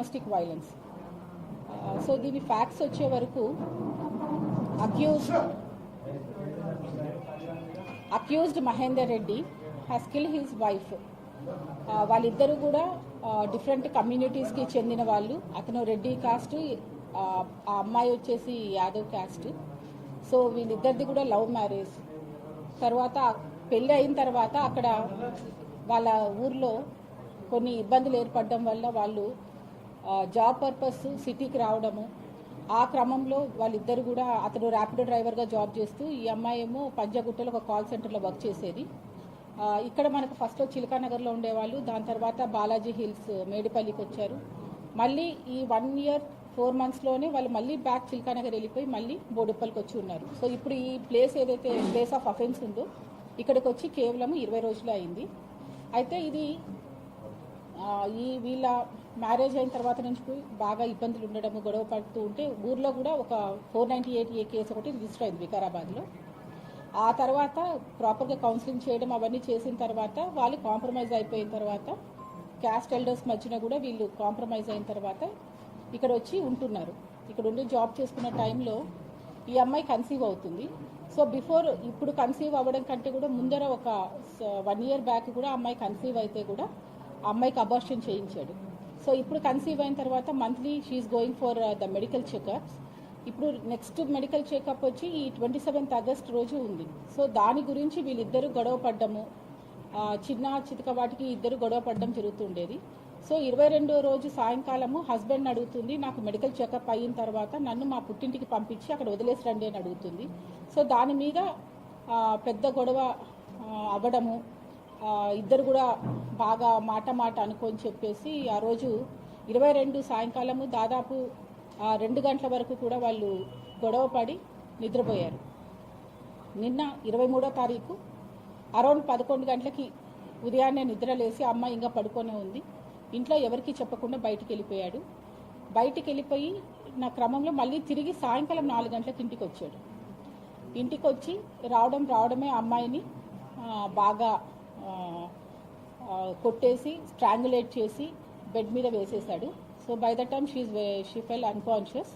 Domestic violence so దీని facts వచ్చే వరకు accuse accused Mahender Reddy has kill his wife వాళ్ళిద్దరూ కూడా uh, డిఫరెంట్ కమ్యూనిటీస్కి చెందిన వాళ్ళు. అతను రెడ్డి కాస్ట్ ఆ అమ్మాయి వచ్చేసి యాదవ్ క్యాస్ట్ సో వీళ్ళిద్దరిది కూడా లవ్ మ్యారేజ్ తర్వాత పెళ్ళి అయిన తర్వాత అక్కడ వాళ్ళ ఊర్లో కొన్ని ఇబ్బందులు ఏర్పడడం వల్ల వాళ్ళు జాబ్ పర్పస్ సిటీకి రావడము. ఆ క్రమంలో వాళ్ళిద్దరు కూడా అతను ర్యాపిడో డ్రైవర్గా జాబ్ చేస్తూ ఈ అమ్మాయి ఏమో పంజాగుట్టలో ఒక కాల్ సెంటర్లో వర్క్ చేసేది. ఇక్కడ మనకు ఫస్ట్లో చిలకానగర్లో ఉండేవాళ్ళు. దాని తర్వాత బాలాజీ హిల్స్ మేడిపల్లికి వచ్చారు. మళ్ళీ ఈ వన్ ఇయర్ ఫోర్ మంత్స్లోనే వాళ్ళు మళ్ళీ బ్యాక్ చిలకానగర్ వెళ్ళిపోయి మళ్ళీ బోడుప్పల్కి వచ్చి ఉన్నారు. సో ఇప్పుడు ఈ ప్లేస్ ఏదైతే ప్లేస్ ఆఫ్ అఫెన్స్ ఉందో ఇక్కడికి వచ్చి కేవలం ఇరవై రోజులు అయింది. అయితే ఇది ఈ వీళ్ళ మ్యారేజ్ అయిన తర్వాత నుంచి పోయి బాగా ఇబ్బందులు ఉండడం గొడవ పడుతూ ఉంటే ఊర్లో కూడా ఒక four ninety eight A case ఒకటి రిజిస్టర్ అయింది వికారాబాద్లో. ఆ తర్వాత ప్రాపర్గా కౌన్సిలింగ్ చేయడం అవన్నీ చేసిన తర్వాత వాళ్ళు కాంప్రమైజ్ అయిపోయిన తర్వాత క్యాస్ట్ ఎల్డర్స్ మధ్యన కూడా వీళ్ళు కాంప్రమైజ్ అయిన తర్వాత ఇక్కడ వచ్చి ఉంటున్నారు. ఇక్కడ ఉండి జాబ్ చేసుకున్న టైంలో ఈ అమ్మాయి కన్సీవ్ అవుతుంది. సో బిఫోర్ ఇప్పుడు కన్సీవ్ అవ్వడం కంటే కూడా ముందర ఒక వన్ ఇయర్ బ్యాక్ కూడా అమ్మాయి కన్సీవ్ అయితే కూడా అమ్మాయికి అబార్షన్ చేయించాడు. సో ఇప్పుడు కన్సీవ్ అయిన తర్వాత monthly she's going for the medical checkups ఇప్పుడు నెక్స్ట్ మెడికల్ చెకప్ వచ్చి ఈ ట్వంటీ సెవెంత్ ఆగస్ట్ రోజు ఉంది. సో దాని గురించి వీళ్ళిద్దరూ గొడవ పడ్డము. చిన్న చితక వాటికి ఇద్దరు గొడవ పడడం జరుగుతుండేది. సో ఇరవై రెండో రోజు సాయంకాలము హస్బెండ్ అడుగుతుంది నాకు మెడికల్ చెకప్ అయిన తర్వాత నన్ను మా పుట్టింటికి పంపించి అక్కడ వదిలేసి రండి అని అడుగుతుంది. సో దాని మీద పెద్ద గొడవ అవ్వడము. ఇద్దరు కూడా బాగా మాట మాట అనుకొని చెప్పేసి ఆ రోజు ఇరవై రెండు సాయంకాలము దాదాపు రెండు గంటల వరకు కూడా వాళ్ళు గొడవ పడి నిద్రపోయారు. నిన్న ఇరవై మూడో తారీఖు అరౌండ్ పదకొండు గంటలకి ఉదయాన్నే నిద్ర లేసి అమ్మాయి ఇంకా పడుకొనే ఉంది. ఇంట్లో ఎవరికీ చెప్పకుండా బయటికి వెళ్ళిపోయాడు బయటికి వెళ్ళిపోయి నా క్రమంలో మళ్ళీ తిరిగి సాయంకాలం నాలుగు గంటలకు ఇంటికి వచ్చాడు. ఇంటికి వచ్చి రావడం రావడమే అమ్మాయిని బాగా కొట్టేసి స్ట్రాంగులేట్ చేసి బెడ్ మీద వేసేశాడు. So by the time she she fell unconscious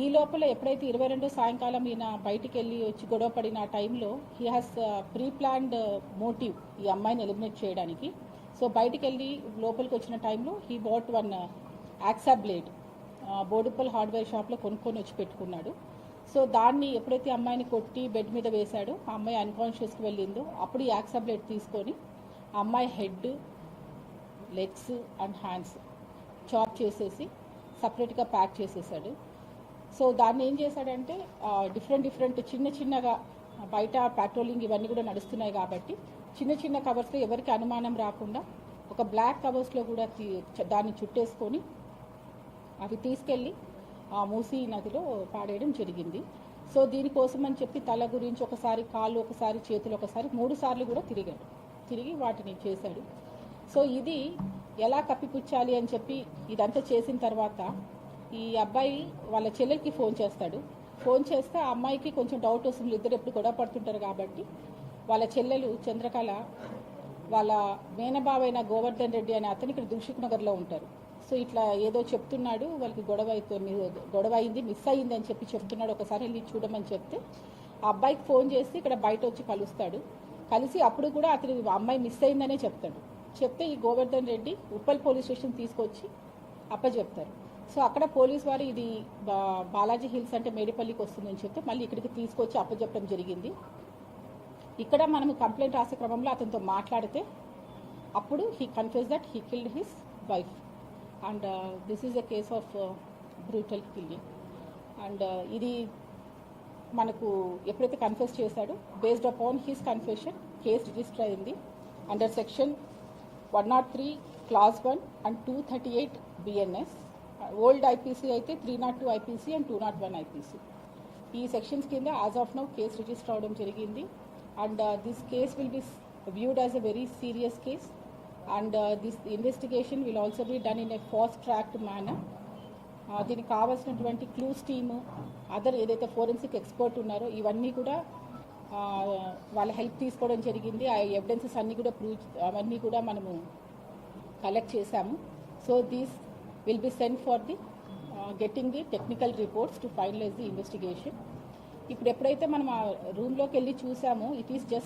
ఈ లోపల ఎప్పుడైతే ఇరవై రెండు సాయంకాలం ఈయన బయటికి వెళ్ళి వచ్చి గొడవ పడిన ఆ టైంలో he has pre planned motive ఈ అమ్మాయిని ఎలిమినేట్ చేయడానికి. సో బయటికి వెళ్ళి లోపలికి వచ్చిన టైంలో he bought one hacksaw blade Boduppal hardware షాప్లో కొనుక్కొని వచ్చి పెట్టుకున్నాడు. సో దాన్ని ఎప్పుడైతే అమ్మాయిని కొట్టి బెడ్ మీద వేశాడో ఆ అమ్మాయి అన్కాన్షియస్కి వెళ్ళిందో అప్పుడు ఈ తీసుకొని ఆ అమ్మాయి head legs and hands chop చేసేసి సపరేట్గా ప్యాక్ చేసేసాడు. సో దాన్ని ఏం చేశాడంటే డిఫరెంట్ డిఫరెంట్ చిన్న చిన్నగా బయట పెట్రోలింగ్ ఇవన్నీ కూడా నడుస్తున్నాయి కాబట్టి చిన్న చిన్న కవర్స్లో ఎవరికి అనుమానం రాకుండా ఒక బ్లాక్ కవర్స్లో కూడా దాన్ని చుట్టేసుకొని అవి తీసుకెళ్ళి ఆ మూసీ నదిలో పాడేయడం జరిగింది. సో దీనికోసం అని చెప్పి తల గురించి ఒకసారి కాళ్ళు ఒకసారి చేతులు ఒకసారి మూడు సార్లు కూడా తిరిగాడు. తిరిగి వాటిని చేశాడు. సో ఇది ఎలా కప్పిపుచ్చాలి అని చెప్పి ఇదంతా చేసిన తర్వాత ఈ అబ్బాయి వాళ్ళ చెల్లెలకి ఫోన్ చేస్తాడు. ఫోన్ చేస్తే ఆ అమ్మాయికి కొంచెం డౌట్ వస్తుంది. ఇద్దరు ఎప్పుడు గొడవ పడుతుంటారు కాబట్టి వాళ్ళ చెల్లెలు చంద్రకళ వాళ్ళ మేనబావైన గోవర్ధన్ రెడ్డి అనే అతను ఇక్కడ దిల్షుక్ నగర్లో ఉంటారు. సో ఇట్లా ఏదో చెప్తున్నాడు వాళ్ళకి గొడవ గొడవ అయింది మిస్ అయింది అని చెప్పి చెప్తున్నాడు ఒకసారి వెళ్ళి చూడమని చెప్తే ఆ అబ్బాయికి ఫోన్ చేసి ఇక్కడ బయట వచ్చి కలుస్తాడు. కలిసి అప్పుడు కూడా అతని అమ్మాయి మిస్ అయిందనే చెప్తాడు. చెప్తే ఈ గోవర్ధన్ రెడ్డి ఉప్పల్ పోలీస్ స్టేషన్ తీసుకొచ్చి అప్పచెప్తారు. సో అక్కడ పోలీస్ వారు ఇది బా- బాలాజీ హిల్స్ అంటే మేడిపల్లికి వస్తుందని చెప్తే మళ్ళీ ఇక్కడికి తీసుకొచ్చి అప్పచెప్పడం జరిగింది. ఇక్కడ మనం కంప్లైంట్ రాసే క్రమంలో అతనితో మాట్లాడితే అప్పుడు he confuse that he killed his wife and this is a case of brutal killing and ఇది మనకు ఎప్పుడైతే కన్ఫ్యూజ్ చేశాడో based upon his confusion case register అయింది. Under section one not three class one and two thirty eight BNS old IPC అయితే three not two IPC and two not one IPC ఈ sections కింద as of now case register అవడం జరిగింది. And this case will be viewed as a very serious case and this investigation will also be done in a fast track manner దీనికి కావాల్సినటువంటి clues team other ఏదైతే forensic expert ఉన్నారో ఇవన్నీ కూడా వాళ్ళ help తీసుకోవడం జరిగింది. ఆ ఎవిడెన్సెస్ అన్నీ కూడా ప్రూవ్ అవన్నీ కూడా మనము కలెక్ట్ చేశాము. So these will be send for the getting the technical reports to finalise the investigation. ఇప్పుడు ఎప్పుడైతే మనం ఆ రూమ్లోకి వెళ్ళి చూసామో ఇట్ ఈస్ జస్ట్